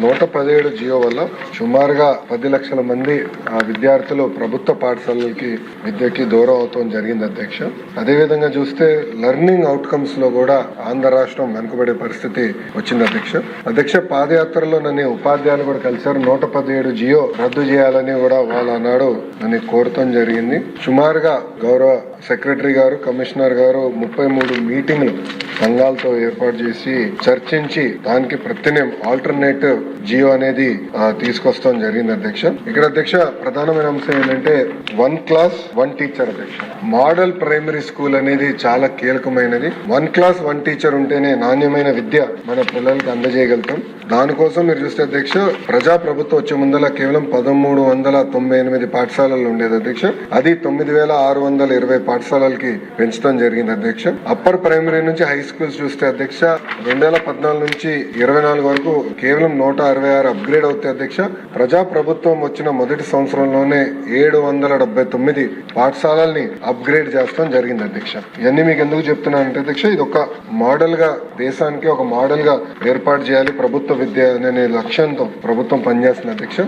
నూట పదిహేడు జియో వల్ల సుమారుగా పది లక్షల మంది ఆ విద్యార్థులు ప్రభుత్వ పాఠశాలలకి విద్యకి దూరం అవటం జరిగింది అధ్యక్ష. అదేవిధంగా చూస్తే లెర్నింగ్ అవుట్కమ్స్లో కూడా ఆంధ్ర రాష్ట్రం వెనుకబడే పరిస్థితి వచ్చింది అధ్యక్ష. అధ్యక్ష పాదయాత్రలో నన్ను ఉపాధ్యాయులు కూడా కలిశారు. నూట పదిహేడు జియో రద్దు చేయాలని కూడా వాళ్ళు అన్నాడు. నన్ను కోరటం జరిగింది. సుమారుగా గౌరవ సెక్రటరీ గారు కమిషనర్ గారు ముప్పై మూడు మీటింగ్లు సంఘాలతో ఏర్పాటు చేసి చర్చించి దానికి ప్రత్యయం ఆల్టర్నేటివ్ జియో అనేది తీసుకొస్తాం జరిగింది అధ్యక్ష. ఇక్కడ అధ్యక్ష ప్రధానమైన అంశం ఏంటంటే వన్ క్లాస్ వన్ టీచర్ అధ్యక్ష. మోడల్ ప్రైమరీ స్కూల్ అనేది చాలా కీలకమైనది. వన్ క్లాస్ వన్ టీచర్ ఉంటేనే నాణ్యమైన విద్య మన పిల్లలకి అందజేయగలుగుతాం. దానికోసం మీరు చూస్తే అధ్యక్ష ప్రజా ప్రభుత్వం వచ్చే ముందల కేవలం పదమూడు వందల తొంభై ఎనిమిది పాఠశాలలు ఉండేది అధ్యక్ష. అది తొమ్మిది వేల ఆరు వందల ఇరవై పాఠశాలలకి పెంచడం జరిగింది అధ్యక్ష. అప్పర్ ప్రైమరీ నుంచి హై స్కూల్స్ చూస్తే అధ్యక్ష రెండు వేల పద్నాలుగు నుంచి ఇరవై నాలుగు వరకు కేవలం నూట అరవై ఆరు అప్గ్రేడ్ అవుతాయి అధ్యక్ష. ప్రజా ప్రభుత్వం వచ్చిన మొదటి సంవత్సరంలోనే ఏడు వందల డెబ్బై తొమ్మిది పాఠశాలల్ని అప్గ్రేడ్ చేస్తాం జరిగింది అధ్యక్ష. ఇవన్నీ మీకు ఎందుకు చెప్తున్నానంటే అధ్యక్ష ఇది ఒక మోడల్గా దేశానికి ఒక మోడల్గా ఏర్పాటు చేయాలి ప్రభుత్వ విద్య అనే లక్ష్యంతో ప్రభుత్వం పనిచేస్తుంది అధ్యక్ష.